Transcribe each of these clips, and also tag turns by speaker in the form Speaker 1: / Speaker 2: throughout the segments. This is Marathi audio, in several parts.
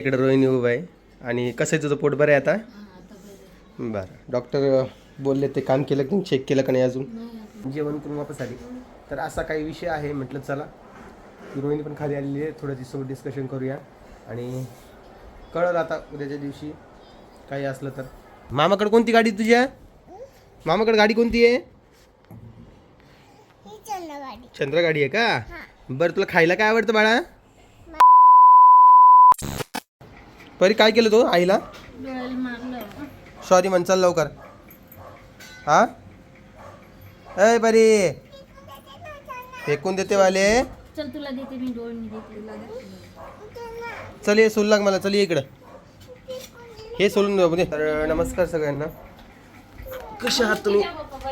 Speaker 1: इकडे रोहिणी उभा आहे. आणि कसं आहे तुझं पोट बरं आहे आता? बरं डॉक्टर बोलले ते काम केलं की चेक केलं का नाही अजून? जेवण करून वापस आली. तर असा काही विषय आहे म्हटलं चला. रोहिणी पण खाली आलेली आहे. थोडं तिच्यासोबत डिस्कशन करूया. आणि कळलं आता उद्याच्या दिवशी काही असलं तर. मामाकडे कोणती गाडी तुझ्या? मामाकडे गाडी कोणती आहे? चंद्र गाडी आहे का? बरं तुला खायला काय आवडतं बाळा? परी काय केलं तो आईला? सॉरी म्हण चल लवकर. हा? अय परी. फेकून देते वाले.
Speaker 2: चल तुला देते मी
Speaker 1: चल ये सोल लाग मला. चल इकडं. हे सोलून देऊ म्हणजे. तर नमस्कार सगळ्यांना. कसे आहात तुम्ही?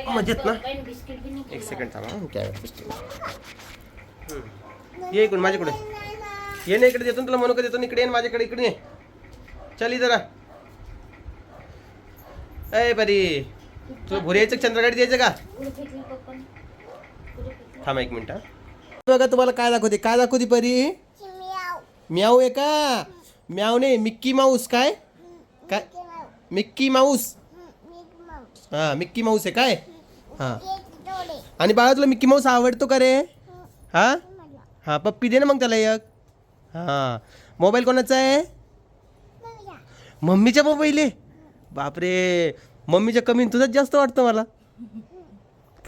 Speaker 1: मजेत ना? एक सेकंड थांबा हं, काय हं. ये इकडून माझ्याकडे. ये ना इकडे देतो तुला म्हणू का देतो इकडे ये माझ्याकडे इकडे चल इधर आ. अय परी तुला भुरी यायचं चंद्रगाडी द्यायचं का?
Speaker 2: थांब
Speaker 1: थांबा एक मिनिट बघा तुम्हाला काय दाखवते? काय दाखवते परी? म्याऊ आहे का? म्याऊ नाही मिक्की माऊस काय? काय? Mickey Mouse?
Speaker 3: हां
Speaker 1: हा मिक्की माऊस आहे काय? हा. आणि बाळा तुला मिक्की माऊस आवडतो का रे? हा? हा पप्पी दे ना मग त्याला एक. हा. मोबाईल कोणाचा आहे? मम्मीच्या मोबाईल? आहे बापरे. मम्मीच्या कमी तुझाच जास्त वाटतं मला.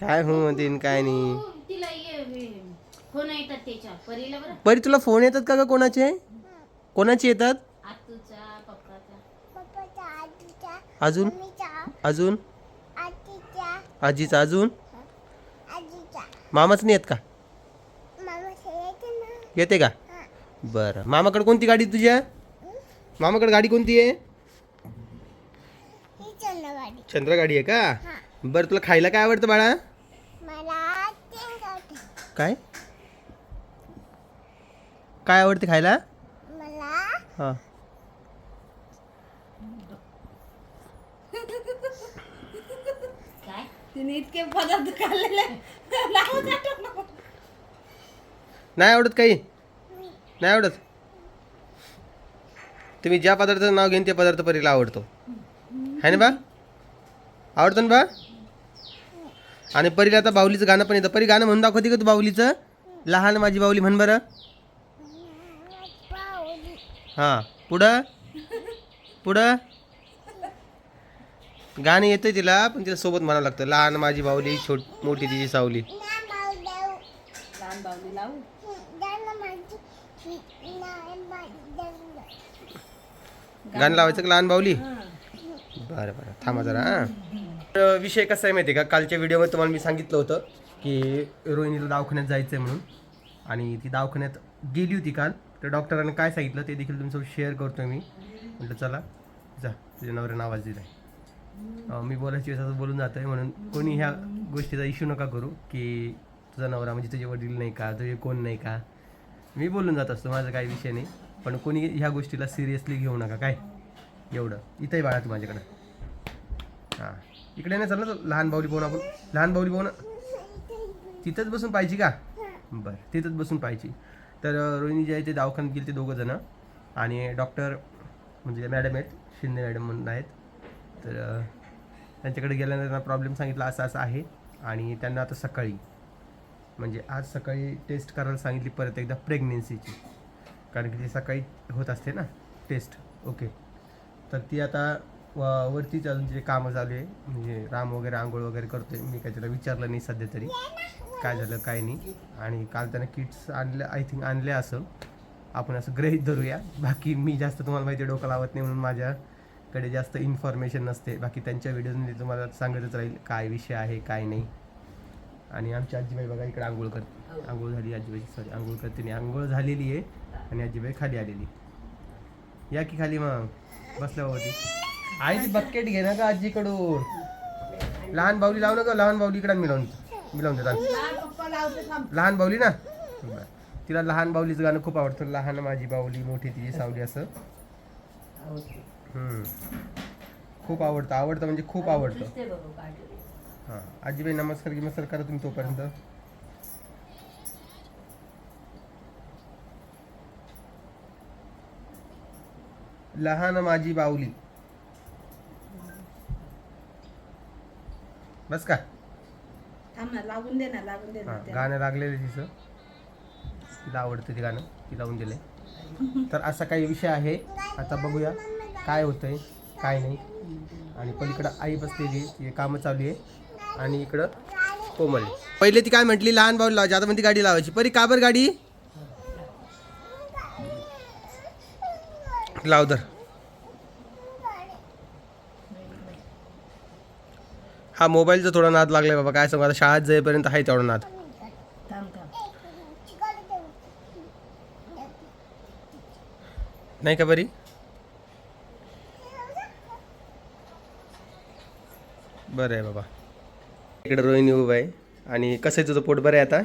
Speaker 1: काय हो म्हणते काय नाही.
Speaker 2: तिला ये हे, फोन येतात त्याच्या परीला बरं.
Speaker 1: बरी तुला फोन येतात का ग कोणाचे? कोणाचे येतात? अजून?
Speaker 3: मम्मीचा.
Speaker 1: अजून?
Speaker 3: आजीचा.
Speaker 1: आजीचा अजून?
Speaker 3: आजीचा.
Speaker 1: मामाच नाही येत का? येते का? बरं. मामाकडे कोणती गाडी तुझ्या? मामाकडे गाडी कोणती आहे?
Speaker 3: ही
Speaker 1: चंद्र गाडी आहे का?
Speaker 3: हा.
Speaker 1: बरं तुला खायला काय आवडतं बाळा? काय? काय आवडते खायला? हां.
Speaker 4: तिने इतके पदार्थ खाल्लेले.
Speaker 1: नाही आवडत काही? नाही आवडत? तुम्ही ज्या पदार्थाचं नाव घेईन ते पदार्थ परीला आवडतो. आहे ना बा? आवडतं ना बा? आणि परीला आता बाहुलीचं गाणं पण येतं. परी गाणं म्हणून दाखवते का तू बाहुलीचं? लहान माझी बाहुली म्हण बरं. हां पुढं? पुढं? गाणं येतं तिला पण तिला सोबत म्हणावं लागतं. लहान माझी बाहुली छोट मोठी तिची सावली. गाणं लावायचं का लहान बावली बरं बरं. थांबा जरा हां. तर विषय कसा आहे माहिती आहे का? कालच्या व्हिडिओमध्ये तुम्हाला मी सांगितलं होतं की रोहिणीला दवाखान्यात जायचं आहे म्हणून. आणि ती दवाखान्यात गेली होती काल. तर डॉक्टरांनी काय सांगितलं ते देखील तुमचं शेअर करतो मी. म्हटलं चला जा. तुझ्या नवऱ्यानं आवाज दिला आहे मी बोलायची वेळेस असं बोलून जातो आहे म्हणून कोणी ह्या गोष्टीचा इश्यू नका करू की तुझा नवरा म्हणजे तुझे वडील नाही का? तुझे कोण नाही का? मी बोलून जात असतो माझा काही विषय नाही. पण कोणी ह्या गोष्टीला सिरियसली घेऊ नका काय? एवढं. इथंही बाळा तू माझ्याकडं. हां. इकडे नाही चाललं तर लहान बावली पाहून आपण. लहान बावली पाहून. तिथंच बसून पाहिजे का? बरं तिथंच बसून पाहिजे तर रोहिणी जे आहे ते दवाखान्यात गेले ते दोघं जणं. आणि डॉक्टर म्हणजे मॅडम आहेत शिंदे मॅडम म्हणून आहेत. तर त्यांच्याकडे गेल्यानंतर त्यांना प्रॉब्लेम सांगितला असा असा आहे. आणि त्यांना आता सकाळी म्हणजे आज सकाळी टेस्ट करायला सांगितली परत एकदा प्रेग्नेन्सीची कारण की ती सकाळी होत असते ना टेस्ट ओके तर ती आता व- वरतीच अजून तिचे कामं चालू आहे. म्हणजे राम वगैरे आंघोळ वगैरे करतोय. मी काय त्याला विचारलं नाही सध्या तरी. काय झालं काय नाही. आणि काल त्यानं किट्स आणलं आय थिंक आणले असं. आपण असं ग्रहित धरूया. बाकी मी जास्त तुम्हाला माहिती डोकं लावत नाही म्हणून माझ्याकडे जास्त इन्फॉर्मेशन नसते. बाकी त्यांच्या व्हिडिओमध्ये तुम्हाला सांगतच राहील काय विषय आहे काय नाही. आणि आमची आजीबाई बघा इकडे आंघोळ करते. आंघोळ झाली आजीबाईची सॉरी आंघोळ करते नाही आंघोळ झालेली आहे आणि आजीबाई खाली आलेली या की खाली मग. बसल्यावरती आई ती बकेट घे ना का आजीकडून. लहान बावली लावू नका लहान बावली इकडे मी लावून मी लावून देतात
Speaker 4: लहान.
Speaker 1: बावली ना. तिला लहान बावलीचं गाणं खूप आवडतं. लहान माझी बावली मोठी तिची सावली असं. खूप आवडतं. आवडतं म्हणजे खूप आवडतं. हां. आजीबाई नमस्कार गिमस्कार करा तुम्ही तोपर्यंत. लहान माझी बाहुली बस का?
Speaker 4: थांब ना लागून दे ना लागून दे ना
Speaker 1: हा. गाणं लागलेलं तिचं. तिला आवडतं ते गाणं ती लावून दिलंय. तर असा काही विषय आहे. आता बघूया काय होतंय काय नाही. आणि पलीकडं आई बसलेली कामं चालू आहे. आणि इकडं कोमल. पहिले ती काय म्हटली? लहान भाऊ लावायची आता म्हणते गाडी लावायची. परी का बरं गाडी? लाव दर हा मोबाईलचा थोडा नाद लागलाय बाबा. काय सांगू आता शाळेत जाईपर्यंत आहे तेवढा नाद. नाही का बरी बरं आहे बाबा. इकडे रोहिणी उभा आहे. आणि कसं आहे तुझं पोट बरं आहे आता?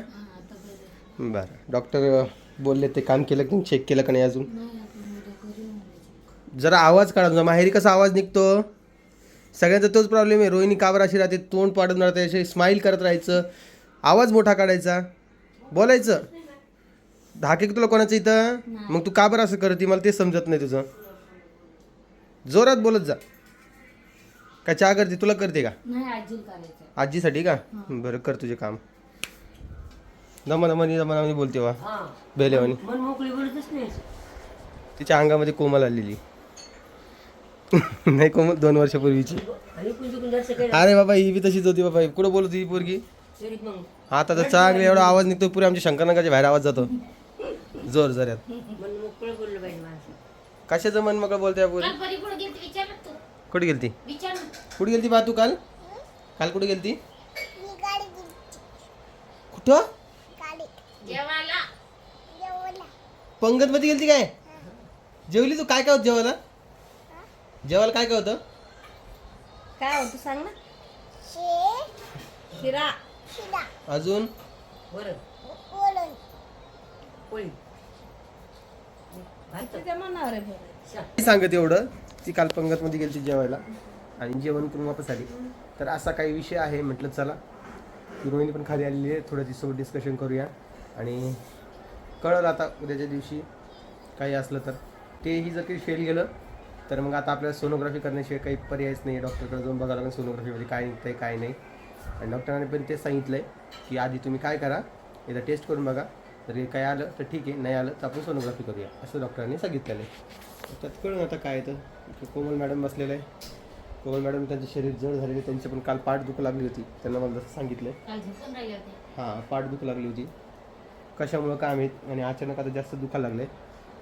Speaker 1: बरं डॉक्टर बोलले ते काम केलं की चेक केलं का नाही अजून? जरा आवाज काढा तुझा. माहेरी कसा आवाज निघतो? सगळ्यांचा तोच प्रॉब्लेम आहे. रोहिणी काबर अशी राहते? तोंड पाडून राहते असे स्माईल करत राहायचं. आवाज मोठा काढायचा. बोलायचं. धाके तुला कोणाचं इथं? मग तू का बरं असं करते? मला तेच समजत नाही तुझं. जोरात बोलत जा. का चहा करते? तुला करते का?
Speaker 2: नाही आजील करायचं
Speaker 1: आजीसाठी का? बरं कर तुझे काम. दमा दमानी दमा दमानी बोलते वा. बेलेवानी.
Speaker 5: मन मोकळी बोलतच नाही.
Speaker 1: तिच्या अंगामध्ये कोमल आलेली. नाही कोमल दोन वर्षापूर्वीची. अरे बाबा ही बी तशीच होती बाबा. कुठं बोलत ही पोरगी? आता तर चांगले एवढा आवाज निघतो पुरे आमच्या शंकरनगरच्या बाहेर आवाज जातो. जोर जऱ्यात
Speaker 5: मन मोकळं बोललं पाहिजे माणसं
Speaker 1: कशाचं मन मग बोलते पोरी?
Speaker 2: कुठे
Speaker 1: गेलती? कुठे गेलती बा तू काल? काल कुठे गेलती. कुठं?
Speaker 3: गाडी
Speaker 2: जेवायला.
Speaker 3: जेवला
Speaker 1: पंगत मध्ये गेलती काय? जेवली तू? काय काय होतं जेवायला? जेवायला काय काय होतं?
Speaker 4: काय होतं सांग ना.
Speaker 3: शे
Speaker 4: शिरा.
Speaker 1: अजून? सांगत एवढं. ती काल पंगत मध्ये गेलती जेवायला. आणि जेवण करून वापस आली. तर असा काही विषय आहे म्हटलं चला. रोहिणी पण खाली आलेली आहे थोडं तिच्यासोबत डिस्कशन करूया. आणि कळलं आता उद्याच्या दिवशी काही असलं तर. तेही जर काही फेल गेलं तर मग आता आपल्याला सोनोग्राफी करण्याशिवाय काही पर्यायच नाही. डॉक्टरकडे जाऊन बघावं लागेल सोनोग्राफीमध्ये काय निघतंय काय नाही. आणि डॉक्टरांनी पण तेच सांगितलं आहे की आधी तुम्ही काय करा एकदा टेस्ट करून बघा. जर हे काय आलं तर ठीक आहे नाही आलं तर आपण सोनोग्राफी करूया. असं डॉक्टरांनी सांगितलेलं आहे. त्यात कळून आता काय तर. कोमल मॅडम बसलेलं आहे. कोमल मॅडम त्यांचे शरीर जड झालेले त्यांचे पण काल पाठ दुखू लागली होती त्यांना मला जसं सांगितलं. हां पाठ दुखू लागली होती. कशामुळं काय माहीत आणि अचानक आता जास्त दुखायला लागले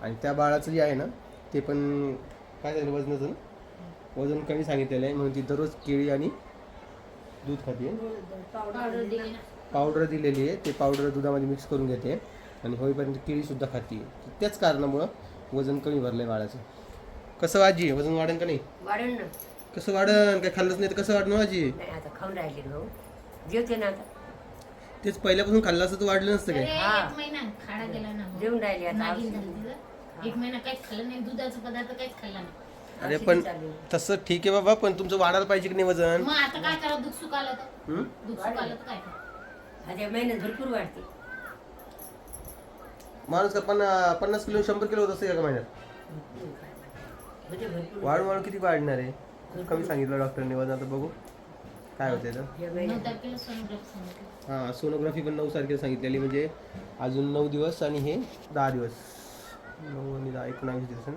Speaker 1: आणि त्या बाळाचं जे आहे ना ते पण काय झालं वजनाचं? ना? वजन कमी सांगितलेलं आहे म्हणून ती दररोज केळी आणि दूध खाते.
Speaker 2: पावडर
Speaker 1: दिलेली आहे ते पावडर दुधामध्ये मिक्स करून घेते आणि होईपर्यंत केळीसुद्धा खाते. त्याच कारणामुळं वजन कमी भरलं आहे बाळाचं. कसं आजी वजन वाढेल का नाही?
Speaker 5: वाढेल ना.
Speaker 1: कसं वाढन? काय खाल्लंच नाही तर कसं वाढणं आजी
Speaker 5: नाही आता खाऊन राहिले भाऊ. जेवते ना आता.
Speaker 1: तेच पहिल्यापासून खाल्लं असतं तर वाढलं नसतं
Speaker 2: अरे
Speaker 1: काय.
Speaker 2: एक महिना खाडा गेला ना हो.
Speaker 5: जेवून राहिले आता
Speaker 2: नागिन
Speaker 5: औषध.
Speaker 2: झाली तिला. एक महिना काहीच खाल्लं नाही दुधाचा पदार्थ काहीच खाल्ला नाही.
Speaker 1: अरे
Speaker 5: औषधी
Speaker 1: पण
Speaker 5: चालू आहे.
Speaker 1: तसं ठीक आहे बाबा पण तुमचं वाढायला पाहिजे की नाही वजन?
Speaker 2: मग आता काय करा दुःख सुख आलं तर?
Speaker 1: हं?
Speaker 2: दुःख सुख आलं तर काय
Speaker 5: महिन्यात भरपूर वाढते.
Speaker 1: माणूस का पन्नास पन्नास किलो शंभर किलो होत असतं एका महिन्यात.
Speaker 5: म्हणजे भरपूर.
Speaker 1: वाढ वाढ किती वाढणार आहे? कमी सांगितलं डॉक्टरने वजन आता बघू. काय होते तर. हां सोनोग्राफी पण नऊ तारखेला सांगितलेली म्हणजे अजून नऊ दिवस आणि हे दहा दिवस. नऊ आणि दहा एकोणावीस दिवस ना?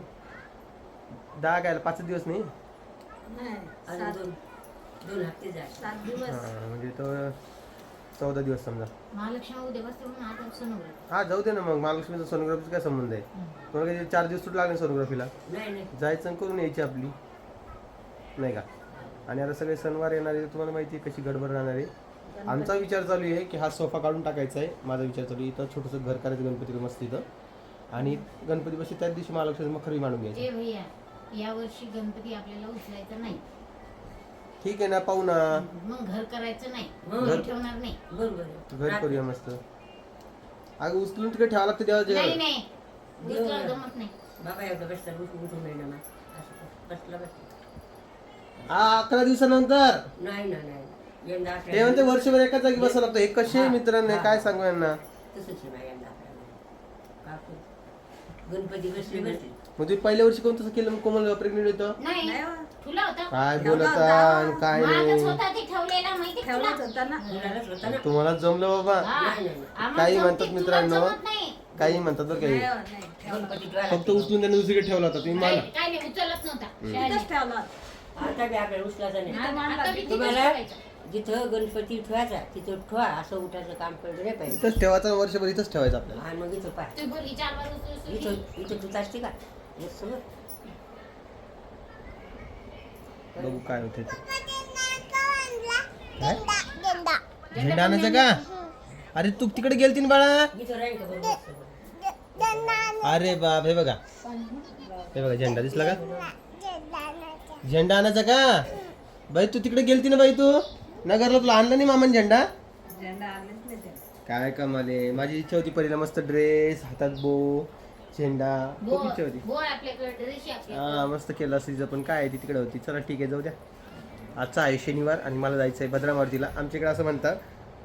Speaker 1: दहा काय पाच दिवस नाही?
Speaker 4: नाही
Speaker 5: अजून
Speaker 4: सात.
Speaker 5: दोन दोन हप्ते जाय
Speaker 4: सात दिवस.
Speaker 1: हां म्हणजे तो चौदा दिवस समजा. हा जाऊ दे ना मग महालक्ष्मीचा सोनोग्राफीचा काय संबंध आहे? तुम्हाला चार दिवस सुट लागले सोनोग्राफीला
Speaker 5: नाही नाही.
Speaker 1: जायचं करून यायची आपली. नाही का? आणि आता सगळे सणवार येणार आहे तुम्हाला माहिती आहे कशी गडबड राहणार. आहे आमचा विचार चालू आहे की हा सोफा काढून टाकायचा आहे. माझा विचार चालू आहे इथं छोटंसं घर करायचं गणपती मस्त इथं. आणि गणपती बसली त्याच दिवशी महालक्ष्मी मखरी मांडून घ्यायची.
Speaker 2: ए भैया या वर्षी गणपती आपल्याला उचलायचा नाही.
Speaker 1: ठीक आहे ना पाहू ना.
Speaker 2: मग घर करायचं नाही
Speaker 5: मग?
Speaker 2: घर ठेवणार नाही.
Speaker 5: बरोबर. आहे.
Speaker 1: घर करूया मस्त. अगं उचलून तिकडे ठेवावं लागतं देवाच्या
Speaker 2: नाही
Speaker 1: जेवण
Speaker 2: नाही दुसरा जमत नाही.
Speaker 5: बाबा एकदा बसला उठून उठून नाही ना. असं बसला बसला.
Speaker 1: हा अकरा दिवसानंतर?
Speaker 5: नाही ना नाही. यंदा
Speaker 1: ते म्हणते वर्षभर एकाच जागी बसावं लागतं. हे कसे मित्रांनी काय सांगू यांना?
Speaker 5: तसंच आहे ना यंदा आपल्याला काकू गणपती बसले बसले.
Speaker 1: मग तुम्ही पहिल्या वर्षी कोण तसं केलं? मग कोमल प्रेग्नेंट होतं?
Speaker 2: नाही
Speaker 4: नाही हो.
Speaker 2: तुला होता?
Speaker 1: काय बोलत. आणि काय
Speaker 2: मागच
Speaker 1: नाही.
Speaker 2: होता ते ठेवलेला माहिती का तुला?
Speaker 4: ठेवलाच होता ना.
Speaker 5: मुलालाच होता ना.
Speaker 1: तुम्हाला जमलं बाबा.
Speaker 2: हा.
Speaker 5: नाही, नाही.
Speaker 2: आम्हाला
Speaker 1: काही
Speaker 2: जमते,
Speaker 1: म्हणतात
Speaker 2: तुला
Speaker 1: मित्रांनो.
Speaker 2: जमत नाही.
Speaker 1: काही म्हणतात बरं
Speaker 4: नाही
Speaker 1: काही.
Speaker 4: हो, नाही ठेवला.
Speaker 5: गणपती ठेवायला
Speaker 1: फक्त उचलून त्याने दुसरीकडे ठेवला होता तुम्ही
Speaker 2: काय
Speaker 1: माना
Speaker 2: काय नाही उचलत नव्हता.
Speaker 4: तिथंच ठेवला
Speaker 5: आता बी आपल्याला उचलायचा नाही तुम्हाला
Speaker 2: ठेवायचं.
Speaker 5: जिथं गणपती ठेवायचा तिथं ठेवा. असं उठायचं काम कळलं नाही पाहिजे.
Speaker 1: इथंच ठेवायचा वर्षभर इथंच ठेवायचं आपल्याला.
Speaker 5: आणि मग इथं पाय इथं
Speaker 2: की.
Speaker 5: इथं तू असते का? एक
Speaker 1: बघू काय होते झेंडा आणायचा का? अरे तू तिकडे गेलती ना बाळा?
Speaker 5: इथं राहील का बरोबर
Speaker 3: गे- गेंडा
Speaker 1: अरे बाप हे बघा. हे बघा झेंडा दिसला का. झेंडा आणायचा का? बाई तू तिकडे गेलती ना बाई तू? नगरला तुला आणला नाही मामान झेंडा? काय कमाले माझी इच्छा होती पहिला मस्त ड्रेस हातात बो झेंडा. खूप
Speaker 2: बो
Speaker 1: इच्छा होती. हा मस्त केलं असं पण. काय आहे ती तिकडे होती? चला ठीक आहे जाऊ द्या. आजचा आहे शनिवार आणि मला जायचं आहे भद्रामारुतीला आमच्याकडे असं म्हणतात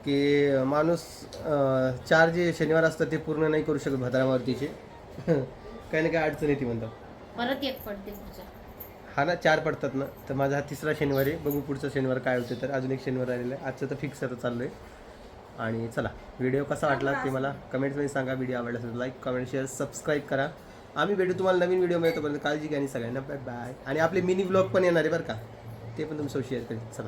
Speaker 1: की माणूस चार जे शनिवार असतात ते पूर्ण नाही करू शकत भद्रामारुतीचे काही ना काही अडचण येते म्हणतात.
Speaker 2: परत एक पडते
Speaker 1: हा ना चार पडतात ना. तर माझा हा तिसरा शनिवार आहे. बघू पुढचा शनिवार काय होते तर. अजून एक शनिवार आलेला आहे. आजचं तर फिक्स चाललो आहे आणि चला व्हिडिओ कसा वाटला ते मला कमेंट्समध्ये सांगा. व्हिडिओ आवडला असेल लाईक कमेंट शेअर सबस्क्राईब करा. आम्ही भेटू तुम्हाला नवीन व्हिडिओ मिळतो काळजी घ्या आणि सगळ्यांना बाय बाय आणि आपले मिनी ब्लॉग पण येणार आहे बरं का? ते पण तुमचं शेअर करेल चला.